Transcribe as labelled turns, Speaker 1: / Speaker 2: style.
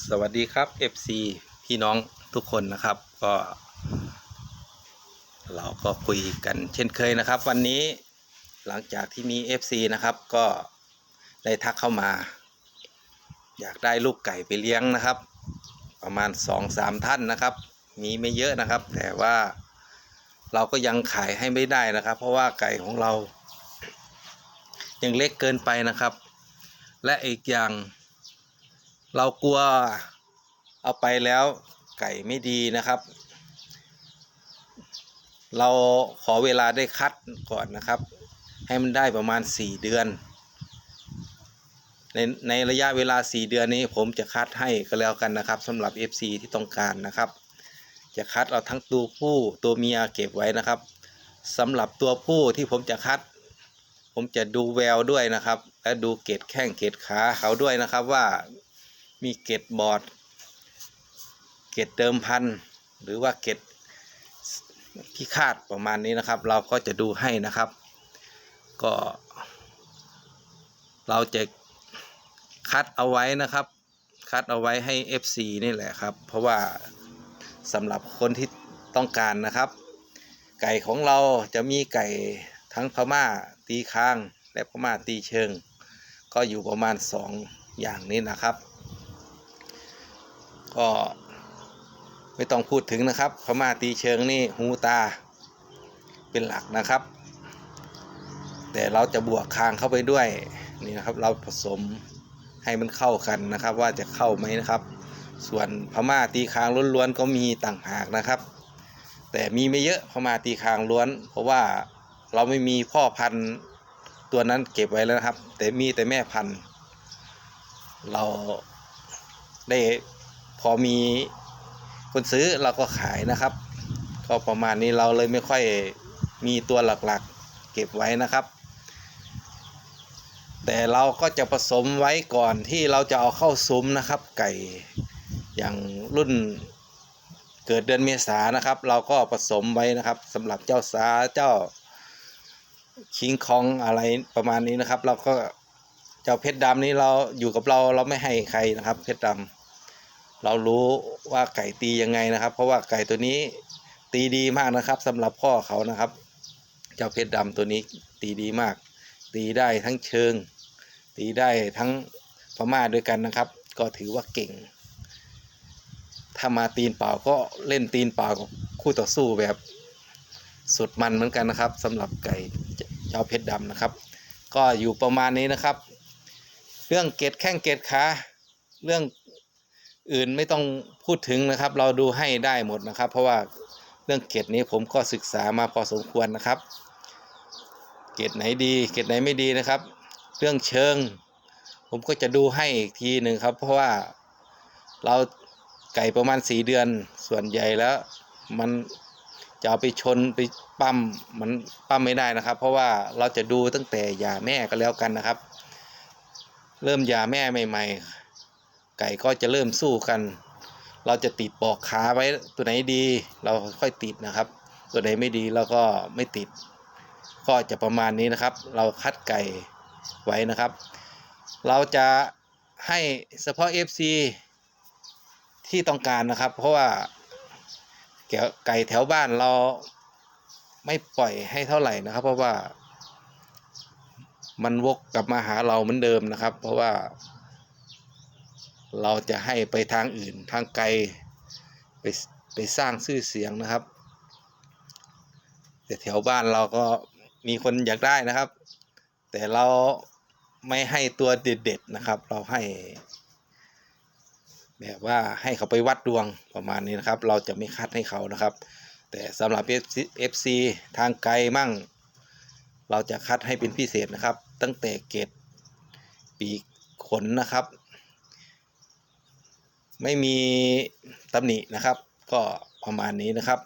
Speaker 1: สวัสดีครับ FC พี่น้องทุกคนนะครับ ก็ เราก็คุยกันเช่นเคยนะครับ วันนี้หลังจากที่มี FC นะครับ ก็ได้ทักเข้ามา อยากได้ลูกไก่ไปเลี้ยงนะครับ ประมาณ 2-3 ท่านนะครับ มีไม่เยอะนะครับ แต่ว่าเราก็ยังขายให้ไม่ได้นะครับ เพราะว่าไก่ของเรา ยังเล็กเกินไปนะครับ และอีกอย่าง เรากลัวเอาไปแล้วไก่ไม่ดีนะครับ เราขอเวลาได้คัดก่อนนะครับ ให้มันได้ประมาณ 4 เดือน ในในระยะเวลา 4 เดือนนี้ผมจะคัดให้ก็แล้วกันนะครับสำหรับ FC ที่ต้องการนะครับ จะคัดเอาทั้งตัวผู้ตัวเมียเก็บไว้นะครับสำหรับตัวผู้ที่ผมจะคัด ผมจะดูแววด้วยนะครับ และดูเกล็ดแข้งเกล็ดขาเขาด้วยนะครับว่า มีเกล็ดบอดเกล็ดเดิมพัน หรือว่าเกล็ดพิฆาตประมาณนี้นะครับ เราก็จะดูให้นะครับ ก็ เราจะคัดเอาไว้นะครับ คัดเอาไว้ให้ FC นี่แหละครับ เพราะว่าสำหรับคนที่ต้องการนะครับ ไก่ของเราจะมีไก่ทั้งพม่าตีค้าง และพม่าตีเชิง ก็อยู่ประมาณ 2 อย่างนี้นะครับ ก็ไม่ต้องพูดถึงนะครับพม่าตีเชิงนี่หูตาเป็นหลักนะครับ แต่เราจะบวกคางเข้าไปด้วยนี่นะครับ เราผสมให้มันเข้ากันนะครับ ว่าจะเข้าไหมนะครับ ส่วนพม่าตีคางล้วนๆก็มีต่างหากนะครับ แต่มีไม่เยอะพม่าตีคางล้วน เพราะว่าเราไม่มีพ่อพันธุ์ตัวนั้นเก็บไว้แล้วนะครับ แต่มีแต่แม่พันธุ์ เราได้ พอมีคนซื้อเราก็ขายนะครับ ก็ประมาณนี้เราเลยไม่ค่อยมีตัวหลักๆเก็บไว้นะครับ แต่เราก็จะผสมไว้ก่อนที่เราจะเอาเข้าซุ้มนะครับ ไก่อย่างรุ่นเกิดเดือนเมษานะครับ เราก็ผสมไว้นะครับสำหรับเจ้าสาเจ้าคิงคองอะไรประมาณนี้นะครับ เราก็เจ้าเพชรดำนี้เราอยู่กับเราเราไม่ให้ใครนะครับ เพชรดำ เรารู้ว่าไก่ตียังไงนะครับ เพราะว่าไก่ตัวนี้ตีดีมากนะครับสำหรับพ่อเขานะครับ เจ้าเพชรดำตัวนี้ตีดีมาก ตีได้ทั้งเชิง ตีได้ทั้งพม่าด้วยกันนะครับ ก็ถือว่าเก่ง ถ้ามาตีนเปล่าก็เล่นตีนเปล่าคู่ต่อสู้แบบสุดมันเหมือนกันนะครับสำหรับไก่เจ้าเพชรดำนะครับ ก็อยู่ประมาณนี้นะครับ เรื่องเกตแข้งเกตขาเรื่อง อื่นไม่ต้องพูดถึงนะครับ เราดูให้ได้หมดนะครับ เพราะว่าเรื่องเกตนี้ผมก็ศึกษามาพอสมควรนะครับ เกตไหนดี เกตไหนไม่ดีนะครับ เรื่องเชิง ผมก็จะดูให้อีกทีหนึ่งครับ เพราะว่าเราไก่ประมาณสีเดือนส่วนใหญ่แล้ว มันจะเอาไปชนไปปั้มมันปั้มไม่ได้นะครับ เพราะว่าเราจะดูตั้งแต่ยาแม่ก็แล้วกันนะครับ เริ่มยาแม่ใหม่ ๆ ไก่ก็จะเริ่มสู้กัน เราจะติดปอกขาไว้ตัวไหนดี เราค่อยติดนะครับ ตัวไหนไม่ดีเราก็ไม่ติด ก็จะประมาณนี้นะครับ เราคัดไก่ไว้นะครับ เราจะให้เฉพาะ FC ที่ต้องการนะครับ เพราะว่าไก่แถวบ้านเราไม่ปล่อยให้เท่าไหร่นะครับ เพราะว่ามันวกกลับมาหาเราเหมือนเดิมนะครับ เพราะว่า เราจะให้ไปทางอื่นทางไกลไปไปสร้างชื่อเสียงนะครับ แต่แถวบ้านเราก็มีคนอยากได้นะครับ แต่เราไม่ให้ตัวเด็ดๆนะครับ เราให้ แบบว่าให้เขาไปวัดดวงประมาณนี้นะครับ เราจะไม่คัดให้เขานะครับ แต่สำหรับ FC ทางไกลมั่ง เราจะคัดให้เป็นพิเศษนะครับ ตั้งแต่เกตปีกขนนะครับ ไม่มีตำหนินะครับ ก็ประมาณนี้นะครับ